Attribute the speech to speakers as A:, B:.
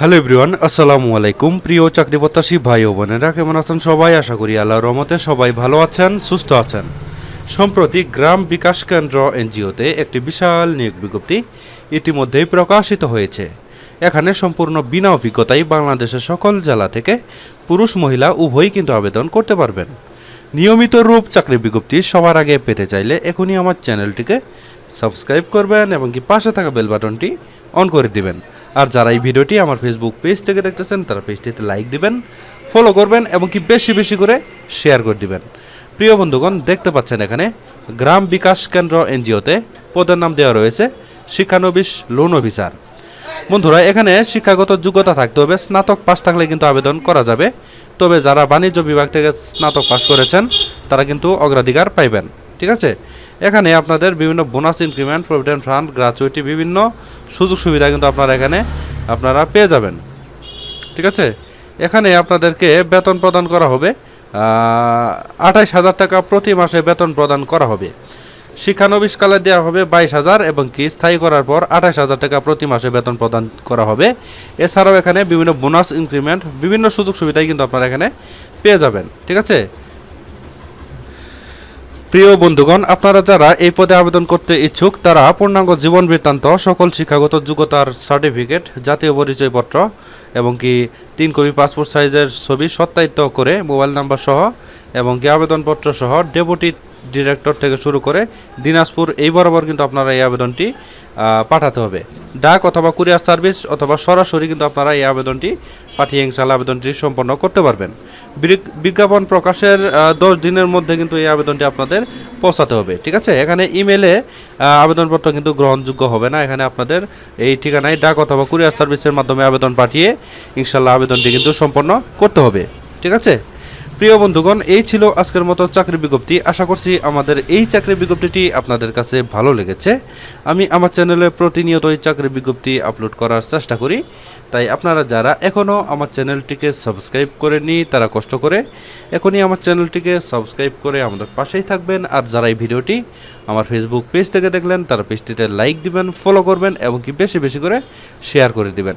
A: Hello everyone, আসসালামু আলাইকুম। প্রিয় চাকরি প্রত্যাশী ভাই ও বোনেরা, কেমন আছেন সবাই? আশা করি আল্লাহর রহমতে সবাই ভালো আছেন, সুস্থ আছেন। সম্প্রতি গ্রাম বিকাশ কেন্দ্র এনজিওতে একটি বিশাল নিয়োগ বিজ্ঞপ্তি ইতিমধ্যেই প্রকাশিত হয়েছে। এখানে সম্পূর্ণ বিনা অভিজ্ঞতায় বাংলাদেশের সকল জেলা থেকে পুরুষ, মহিলা উভয়ই কিন্তু আবেদন করতে পারবেন। নিয়মিত রূপ চাকরি বিজ্ঞপ্তি সবার আগে পেতে চাইলে এখনই আমার চ্যানেলটিকে সাবস্ক্রাইব করবেন এবং কি পাশে থাকা বেল বাটনটি অন করে দিবেন। আর যারা এই ভিডিওটি আমার ফেসবুক পেজ থেকে দেখতেছেন, তারা পেজটিতে লাইক দিবেন ফলো করবেন এবং কি বেশি বেশি করে শেয়ার করে দিবেন। প্রিয় বন্ধুগণ, দেখতে পাচ্ছেন এখানে গ্রাম বিকাশ কেন্দ্র এনজিওতে পদের নাম দেওয়া রয়েছে শিক্ষানবিশ লোন অফিসার। বন্ধুরা, এখানে শিক্ষাগত যোগ্যতা থাকতে হবে, স্নাতক পাশ থাকলে কিন্তু আবেদন করা যাবে। তবে যারা বাণিজ্য বিভাগ থেকে স্নাতক পাশ করেছেন, তারা কিন্তু অগ্রাধিকার পাইবেন, ঠিক আছে? এখানে আপনাদের বিভিন্ন bonus increment provident fund gratuity বিভিন্ন সুযোগ সুবিধা কিন্তু আপনারা এখানে আপনারা পেয়ে যাবেন। ঠিক আছে? এখানে আপনাদেরকে বেতন প্রদান করা হবে আঠাইশ হাজার টাকা প্রতি মাসে বেতন প্রদান করা হবে। শিক্ষানবিশকালে দেওয়া হবে বাইশ হাজার এবং কি স্থায়ী করার পর আঠাশ হাজার টাকা প্রতি মাসে বেতন প্রদান করা হবে। এছাড়াও এখানে বিভিন্ন বোনাস ইনক্রিমেন্ট বিভিন্ন সুযোগ সুবিধাই কিন্তু আপনারা এখানে পেয়ে যাবেন। ঠিক আছে? প্রিয় বন্ধুগণ, আপনারা যারা এই পদে আবেদন করতে ইচ্ছুক, তারা পূর্ণাঙ্গ জীবন বৃত্তান্ত, সকল শিক্ষাগত যোগ্যতার সার্টিফিকেট, জাতীয় পরিচয়পত্র এবং কি তিন কপি পাসপোর্ট সাইজের ছবি সত্যায়িত করে মোবাইল নাম্বার সহ এবং কি আবেদনপত্র সহ ডেপুটি ডিরেক্টর থেকে শুরু করে দিনাজপুর, এই বরাবর কিন্তু আপনারা এই আবেদনটি পাঠাতে হবে। ডাক অথবা কুরিয়ার সার্ভিস অথবা সরাসরি কিন্তু আপনারা এই আবেদনটি পাঠিয়ে ইনশাল্লাহ আবেদনটি সম্পন্ন করতে পারবেন। বিজ্ঞাপন প্রকাশের দশ দিনের মধ্যে কিন্তু এই আবেদনটি আপনাদের পৌঁছাতে হবে, ঠিক আছে? এখানে ইমেলে আবেদনপত্র কিন্তু গ্রহণযোগ্য হবে না। এখানে আপনাদের এই ঠিকানায় ডাক অথবা কুরিয়ার সার্ভিসের মাধ্যমে আবেদন পাঠিয়ে ইনশাল্লাহ আবেদনটি কিন্তু সম্পন্ন করতে হবে, ঠিক আছে? প্রিয় বন্ধুগণ, এই ছিল আজকের মতো চাকরি বিজ্ঞপ্তি। আশা করছি আমাদের এই চাকরি বিজ্ঞপ্তিটি আপনাদের কাছে ভালো লেগেছে। আমি আমার চ্যানেলে প্রতিনিয়ত এই চাকরি বিজ্ঞপ্তি আপলোড করার চেষ্টা করি। তাই আপনারা যারা এখনও আমার চ্যানেলটিকে সাবস্ক্রাইব করেনি তারা কষ্ট করে এখনই আমার চ্যানেলটিকে সাবস্ক্রাইব করে আমাদের পাশেই থাকবেন। আর যারা এই ভিডিওটি আমার ফেসবুক পেজ থেকে দেখলেন, তারা পেজটিতে লাইক দিবেন ফলো করবেন এবং কি বেশি বেশি করে শেয়ার করে দিবেন।